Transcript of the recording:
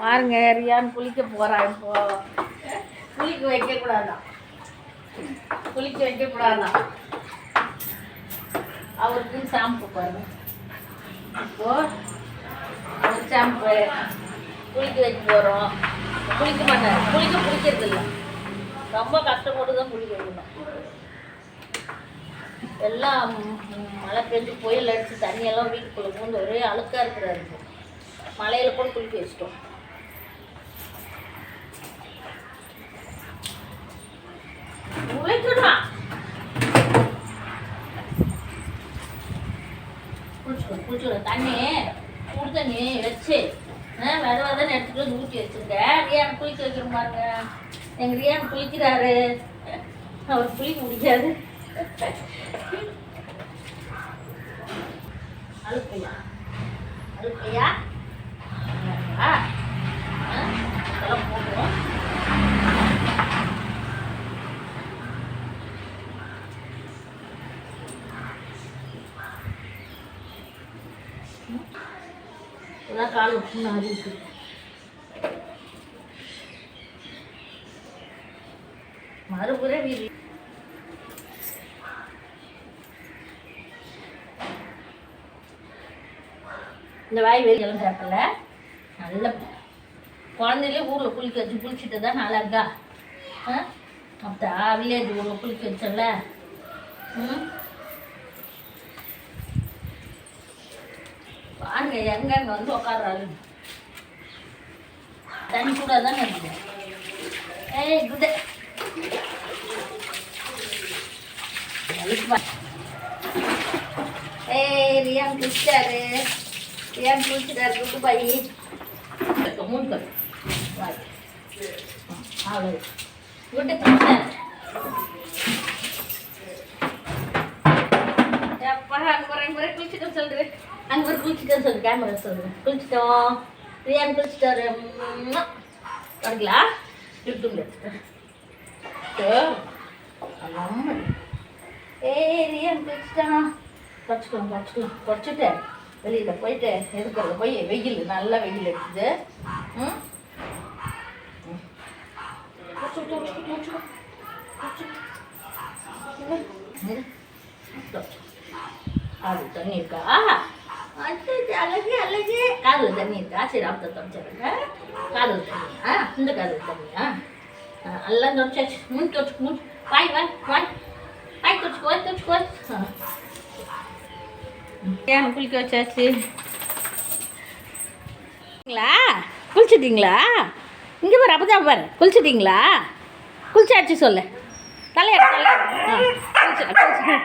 பாருங்க ரியான் குளிக்க போகிறான் இப்போ. குளிக்க வைக்கக்கூடாதான் குளிக்க வைக்கக்கூடாதான் அவருக்கு ஷாம்பு பாருங்க. இப்போ அவர் ஷாம்பு குளிக்க வைக்க போகிறோம் குளிக்க மாட்டார். குளிக்க பிடிக்கிறது இல்லை ரொம்ப கஷ்டப்பட்டு தான் குளிக்க வைக்கணும். எல்லாம் மழை பெஞ்சு புயல் அடித்து தண்ணியெல்லாம் வீட்டுக்குள்ளே பூந்து ஒரே அழுக்காக இருக்கிறாரு மழையில் கூட குளிக்க வச்சிட்டோம். உழைக்கணும் குளிச்சுக்கோ குளிச்சுக்கோ தண்ணி சுடு தண்ணி வச்சு ஆ வித விதன்னு எடுத்துட்டு வந்து ஊற்றி வச்சுருக்கேன் ரியான் குளிக்க வைக்கிறோம் பாருங்க. எங்கள் ரியான் குளிக்கிறாரு. அவர் குளிக்க முடியாது. இதெல்லாம் கால் விட்டு அறிவிக்கு மறுபுறம் வீதி இந்த வாய் வெளியெல்லாம் சேர்க்கல நல்ல குழந்தையிலே ஊரில் குளிக்க வச்சு குளிச்சுட்டு தான் நல்லா இருக்கா? ஆ? அப்பா வில்லேஜ் ஊரில் குளிக்க வச்சல ம்? பாருங்க எங்கங்க வந்து உட்காடுறாரு தண்ணி கூட தானே இருக்குது ஏய் குட் ஏய் ரியான் குளிச்சாரு ரியான் குளிச்சுட்டாரு குட்டு பாய். மூணு அவ்வளோ குட்டு குளிச்சாரு அப்பா அங்கே ஒரு முறை குளிச்சுட்டு சொல்கிறேன் அங்கே போய் குளிச்சுட்டு சொல்லு கேமரா சொல்லுங்க குளிச்சிட்டோம் ரியான் குளிச்சிட்டாரு தொடங்களா இட்டுங்க அம்மா. ஏய் ரியான் குளிச்சிட்டான் குறைச்சிக்கலாம் குறைச்சிக்கலாம் குறைச்சிட்டு வெளியில் போயிட்டு இருக்கிறது போய் வெயில் நல்ல வெயில் இருக்குது ம்? அது தண்ணி இருக்கா அச்சச்சோ, அழகு காது தண்ணி இருக்கா சரி அப்போ தொடச்சிடுங்க காது தண்ணி. ஆ இந்த காது தண்ணியா ஆ, எல்லாம் தொடச்சாச்சு மூணு தொடச்சு மூணு வாய் வாய் வாய். வாய் தொடச்சுக்கோ வாய் தொடச்சுக்கோ ஆ. ஏன் குளிக்க வச்சாச்சு. குளிச்சிங்களா குளிச்சிட்டிங்களா? இங்கே பாரு அப்பதான் பாரு. குளிச்சிட்டிங்களா? குளிச்சாச்சு சொல்லு. தலையாடு தலையாடு ஆ குளிச்சு குளிச்சு